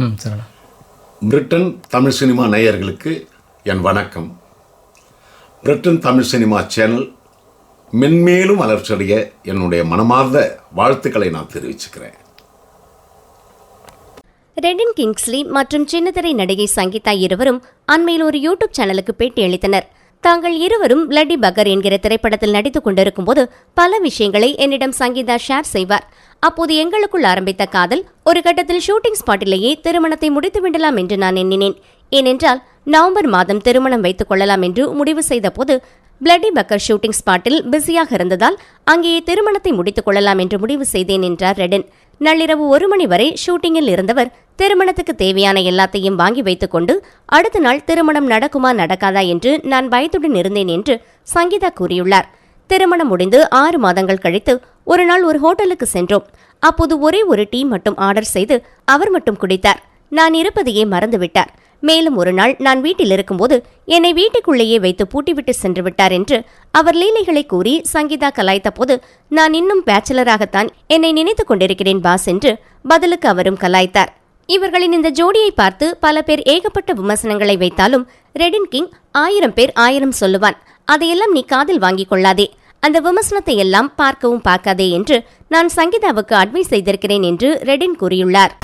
ம் சரிண்ணா Britain Tamil cinema நேயர்களுக்கு என் வணக்கம். பிரிட்டன் தமிழ் சினிமா சேனல் மென்மேலும் வளர்ச்சியடைய என்னுடைய மனமார்ந்த வாழ்த்துக்களை நான் தெரிவிச்சுக்கிறேன். ரெடின் கிங்ஸ்லி மற்றும் சின்னத்திரை நடிகை சங்கீதா இருவரும் அண்மையில் ஒரு யூடியூப் சேனலுக்கு பேட்டியளித்தனர் தாங்கள் இருவரும் பிளட்டி பக்கர் என்கிற திரைப்படத்தில் நடித்துக் கொண்டிருக்கும் போது பல விஷயங்களை என்னிடம் சங்கீதா ஷேர் செய்வார். அப்போது எங்களுக்குள் ஆரம்பித்த காதல் ஒரு கட்டத்தில் ஷூட்டிங் ஸ்பாட்டிலேயே திருமணத்தை முடித்து விடலாம் என்று நான் எண்ணினேன். ஏனென்றால் நவம்பர் மாதம் திருமணம் வைத்துக் கொள்ளலாம் என்று முடிவு செய்த போது பிளட்டி பக்கர் ஷூட்டிங் ஸ்பாட்டில் பிஸியாக இருந்ததால் அங்கேயே திருமணத்தை முடித்துக் கொள்ளலாம் என்று முடிவு செய்தேன் என்றார் ரெடன். நள்ளிரவு ஒரு மணி வரை ஷூட்டிங்கில் இருந்தவர் திருமணத்துக்கு தேவையான எல்லாத்தையும் வாங்கி வைத்துக்கொண்டு அடுத்த நாள் திருமணம் நடக்குமா நடக்காதா என்று நான் பயத்துடன் இருந்தேன் என்று சங்கீதா கூறியுள்ளார். திருமணம் முடிந்து ஆறு மாதங்கள் கழித்து ஒரு நாள் ஒரு ஹோட்டலுக்கு சென்றோம். அப்போது ஒரே ஒரு டீ மட்டும் ஆர்டர் செய்து அவர் மட்டும் குடித்தார். நான் இருப்பதையே மறந்துவிட்டார். மேலும் ஒரு நாள் நான் வீட்டில் இருக்கும்போது என்னை வீட்டுக்குள்ளேயே வைத்து பூட்டிவிட்டு சென்று விட்டார் என்று அவர் லீலைகளை கூறி சங்கீதா கலாய்த்த போது நான் இன்னும் பேச்சலராகத்தான் என்னை நினைத்துக் கொண்டிருக்கிறேன் பாஸ் என்று பதிலுக்கு அவரும் கலாய்த்தார். இவர்களின் இந்த ஜோடியை பார்த்து பல பேர் ஏகப்பட்ட விமர்சனங்களை வைத்தாலும் ரெடின் கிங் ஆயிரம் பேர் ஆயிரம் சொல்லுவான். அதையெல்லாம் நீ காதில் வாங்கிக் கொள்ளாதே. அந்த விமர்சனத்தை எல்லாம் பார்க்கவும் பார்க்காதே என்று நான் சங்கீதாவுக்கு அட்வைஸ் செய்திருக்கிறேன் என்று ரெடின் கூறியுள்ளார்.